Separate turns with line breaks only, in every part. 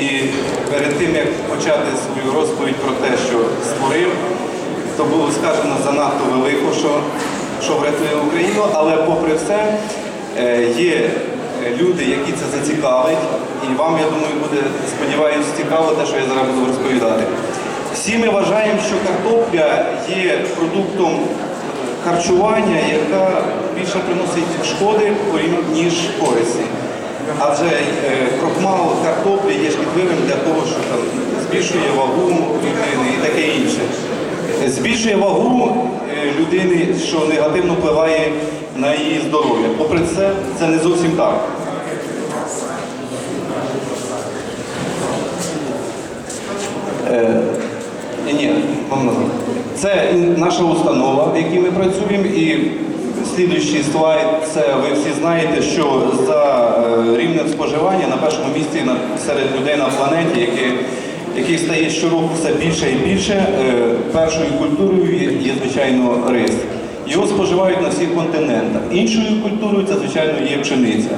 І перед тим, як почати свою розповідь про те, що створив, то було сказано занадто велико, що, що врятує Україну, але попри все е, є люди, які це зацікавить, і вам, я думаю, буде, сподіваюся, цікаво те, що я зараз буду розповідати. Всі ми вважаємо, що картопля є продуктом харчування, яка більше приносить шкоди, ніж користі. Адже е, крохмал картоплі є шкідливим для того, що там збільшує вагу людини і таке інше. Збільшує вагу е, людини, що негативно впливає на її здоров'я. Попри це, це не зовсім так. Ні, ні. Це наша установа, в якій ми працюємо, і слідуючий слайд, це ви всі знаєте, що за е, рівнем споживання на першому місці серед людей на планеті, який, який стає щороку все більше і більше, е, першою культурою є, звичайно, рис. Його споживають на всіх континентах. Іншою культурою це, звичайно, є пшениця.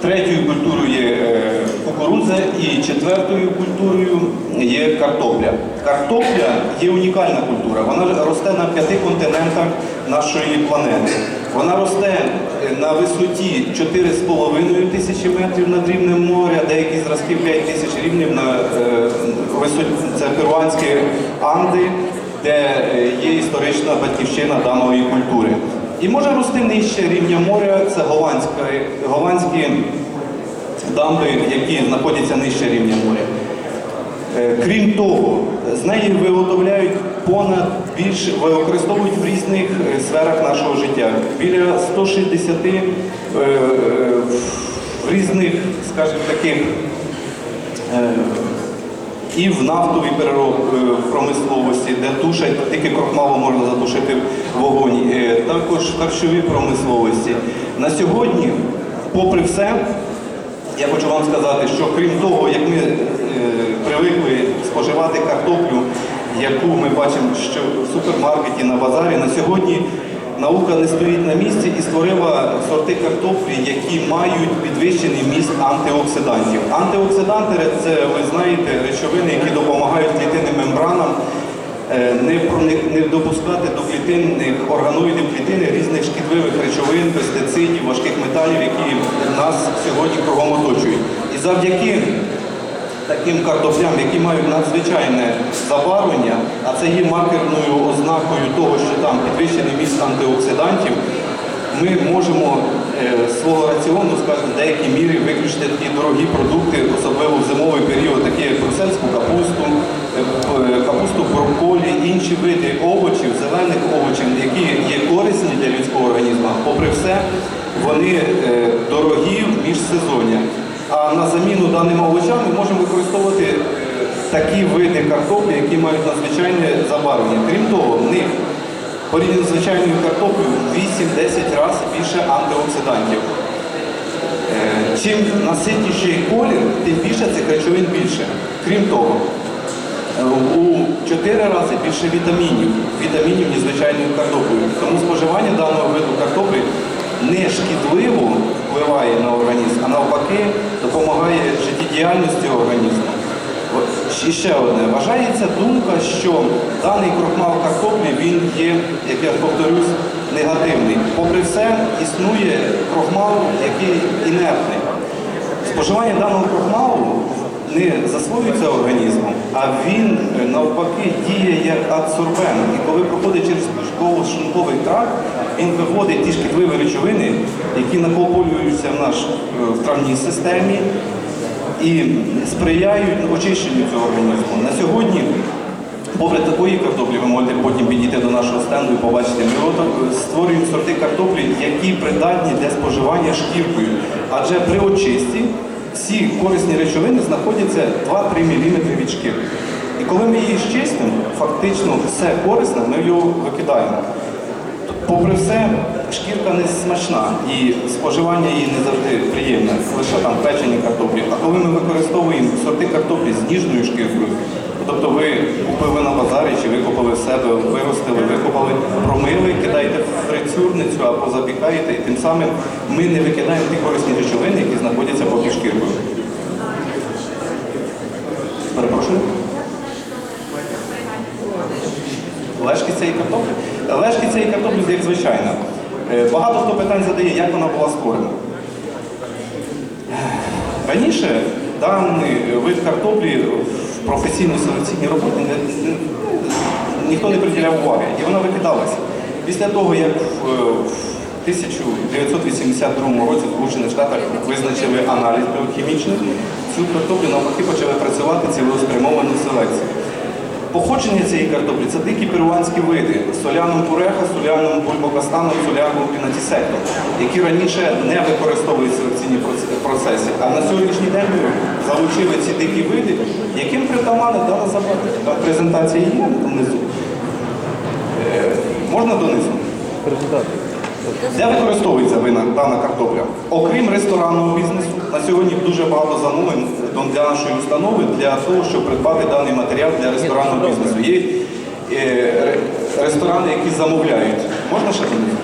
Третьою культурою є е, кукурудза і четвертою культурою є картопля. Картопля є унікальна культура. Вона росте на п'яти континентах нашої планети. Вона росте е, на висоті 4,5 тисячі метрів над рівнем моря, деякі зразки 5 тисяч рівнів на е, висоті це перуанські Анди, де є історична батьківщина даної культури. І може рости нижче рівня моря, це голландські дамби, які знаходяться нижче рівня моря. Е, Крім того, з неї виготовляють понад більше, використовують в різних е, сферах нашого життя. Біля 160 е, в різних, скажімо, таких і в нафтовій промисловості, де тушать, тільки крохмало можна затушити вогонь, е, також в харчовій промисловості. На сьогодні, попри все, я хочу вам сказати, що крім того, як ми е, привикли споживати картоплю, яку ми бачимо що в супермаркеті на базарі, на сьогодні наука не стоїть на місці і створила сорти картоплі, які мають підвищений вміст антиоксидантів. Антиоксиданти це, ви знаєте, речовини, які допомагають клітинним мембранам не, проник- не допускати до клітинних органоїдів клітини різних шкідливих речовин, пестицидів, важких металів, які нас сьогодні кругом оточують. І завдяки таким картоплям, які мають надзвичайне забарвлення, а це є маркерною ознакою того, що там підвищений міст антиоксидантів, ми можемо е, з свого раціону, скажімо, в деякій мірі виключити такі дорогі продукти, особливо в зимовий період, такі як брюссельську капусту, е, п- капусту брокколі, інші види овочів, зелених овочів, які є корисні для людського організму. Попри все, вони е, дорогі в міжсезоння. А на заміну даним овочам ми можемо використовувати е, такі види картоплі, які мають надзвичайне забарвлення. Крім того, в них порівняно з звичайною картоплею в 8-10 разів більше антиоксидантів. Е, Чим наситніший колір, тим більше цих речовин більше. Крім того, у 4 рази більше вітамінів, вітамінів, ніж звичайною картоплею. Тому споживання даного виду картоплі не шкідливо впливає на організм, а навпаки допомагає життєдіяльності організму. І ще одне. Вважається думка, що даний крохмал картоплі він є, як я повторюсь, негативний. Попри все, існує крохмал, який інертний. Споживання даного крохмалу не засвоюється організмом, а він е, навпаки діє як адсорбент. І коли проходить через шлунковий тракт, він виводить ті шкідливі речовини, які накоплюються в наш е, в травній системі і сприяють очищенню цього організму. На сьогодні Попри такої картоплі, ви можете потім підійти до нашого стенду і побачити, ми створюємо сорти картоплі, які придатні для споживання шкіркою. Адже при очисті всі корисні речовини знаходяться 2-3 мм від шкірки. І коли ми її щистимо, фактично все корисне, ми його викидаємо. Попри все, шкірка не смачна і споживання її не завжди приємне, лише там печені картоплі. А коли ми використовуємо сорти картоплі з ніжною шкіркою, Тобто ви купили на базарі, чи ви купили себе, виростили, викопали, промили, кидаєте фрицюрницю або запікаєте, і тим самим ми не викидаємо ті корисні речовини, які знаходяться попід шкіркою. Перепрошую. Лешки цієї картоплі? Лешки цієї картоплі, як звичайно. Е, багато хто питань задає, як вона була скорена. Раніше даний вид картоплі в професійній селекційній роботі ніхто не приділяв уваги, і вона викидалася. Після того, як в, в 1982 році в Сполучених Штатах визначили аналіз біохімічний, цю картоплю навпаки почали працювати цілеспрямовану селекцію. Походження цієї картоплі це дикі перуанські види солянум пуреха, солянум бульбокастаном, солянум пінатісектом, які раніше не використовують селекційні проц- процеси. А на сьогоднішній день ми залучили ці дикі види, яким притаманна дана забрати. Презентація є внизу. Е, можна донизу? Де використовується вина дана картопля? Окрім ресторанного бізнесу, на сьогодні дуже багато замовлень для нашої установи для того, щоб придбати даний матеріал для ресторанного бізнесу. Є е, ресторани, які замовляють. Можна ще донизу?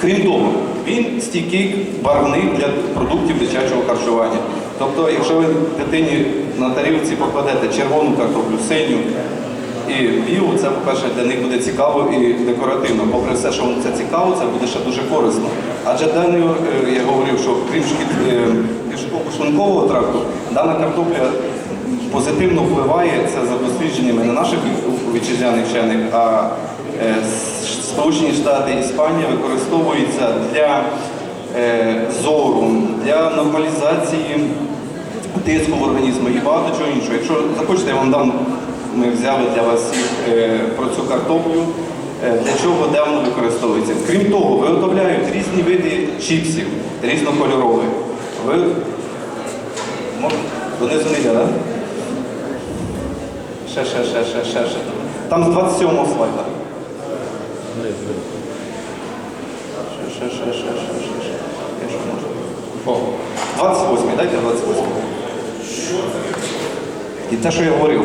Крім того, він стійкий барвник для продуктів дитячого харчування. Тобто, якщо ви дитині на тарілці покладете червону картоплю, синю і білу, це, по-перше, для них буде цікаво і декоративно. Попри все, що це цікаво, це буде ще дуже корисно. Адже даний, е, я говорив, що крім шкід е, тракту, дана картопля позитивно впливає це за дослідженнями не наших вітчизняних вчених, а е, Сполучені Штати Іспанія використовуються для зору, для нормалізації тиску в організмі і багато чого іншого. Якщо захочете, я вам дам, ми взяли для вас всіх, е, про цю картоплю, е, для чого де воно використовується. Крім того, виготовляють різні види чіпсів різнокольорових. Ви... Донизу не так? Ще, ще, ще, ще, ще, ще. Там з 27-го слайда. Ще, ще, ще, ще, ще, ще. Якщо можна. О, 28, дайте 28. І те, що я говорив,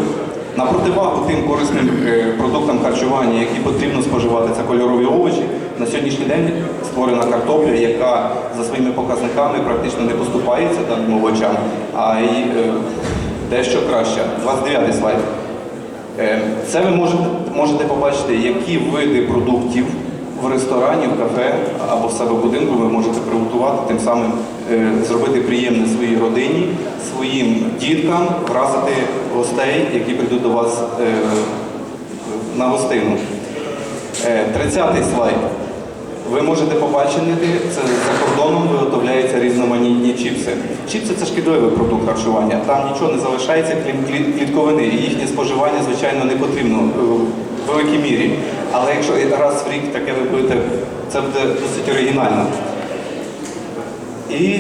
на противагу тим корисним е, продуктам харчування, які потрібно споживати, це кольорові овочі, на сьогоднішній день створена картопля, яка за своїми показниками практично не поступається даним овочам, а й е, дещо краще. 29 слайд. Е, Це ви можете, можете побачити, які види продуктів в ресторані, в кафе або в себе в будинку ви можете приготувати, тим самим е, зробити приємне своїй родині, своїм діткам, вразити гостей, які прийдуть до вас е, на гостину. Е, 30-й слайд. Ви можете побачити, це за кордоном виготовляються різноманітні чіпси. Чіпси це шкідливий продукт харчування. Там нічого не залишається, крім клі- клітковини. І їхнє споживання, звичайно, не потрібно в великій мірі. Але якщо раз в рік таке ви будете, це буде досить оригінально. І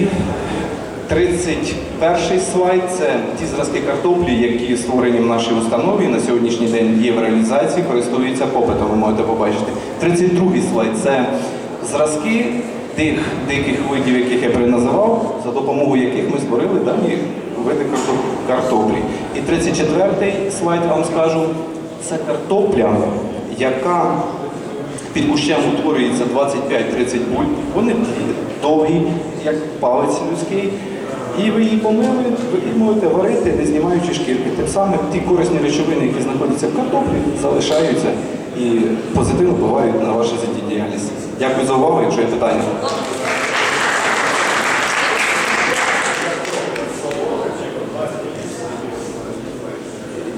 31 слайд це ті зразки картоплі, які створені в нашій установі на сьогоднішній день є в реалізації, користуються попитом, ви можете побачити. 32 слайд це зразки тих диких видів, яких я переназивав, за допомогою яких ми створили дані види картоплі. І 34 слайд вам скажу, це картопля, яка під кущем утворюється 25-30 буль, Вони довгі, як палець людський. І ви її помили, ви можете варити, не знімаючи шкірки. Тим самим ті корисні речовини, які знаходяться в картоплі, залишаються і позитивно впливають на вашу життєдіяльність. Дякую за увагу, якщо є питання.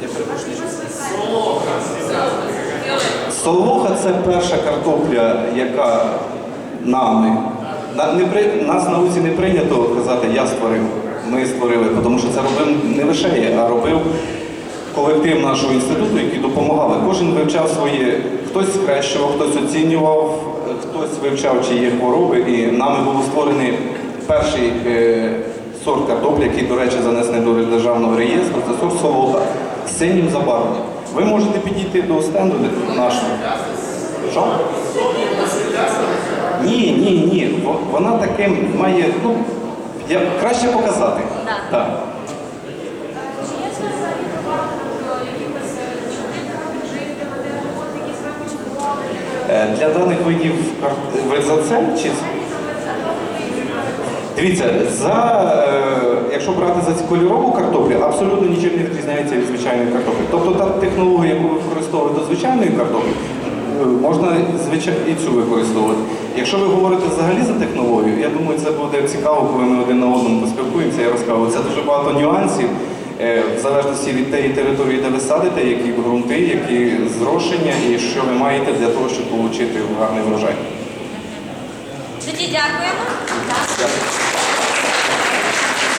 Я перепрошую. Солоха це перша картопля, яка нами. Не при- Нас в науці не прийнято казати я створив, ми створили, тому що це робив не лише я, а робив колектив нашого інституту, який допомагали. Кожен вивчав свої, хтось схрещував, хтось оцінював, хтось вивчав, чи є хвороби. І нами був створений перший е, сорт картоплі, який, до речі, занесений до державного реєстру. Це сорт солоха з синім забарвленням. Ви можете підійти до стенду нашого. Що? Ні, ні, ні. Вона таким має, ну, я, краще показати.
Так. Роботи, які спрацювали?
Е, Для даних видів ви за це чи дивіться, за е, якщо брати за кольорову картоплю, абсолютно нічим не відрізняється від звичайної картоплі. Тобто та технологія, яку ви використовуєте до звичайної картоплі, е, можна звичай- і цю використовувати. Якщо ви говорите взагалі за технологію, я думаю, це буде цікаво, коли ми один на одному поспілкуємося. Я розкажу. Це дуже багато нюансів. е, В залежності від тієї території, де ви садите, які ґрунти, які зрошення і що ви маєте для того, щоб отримати гарний врожай.
Тоді дякуємо.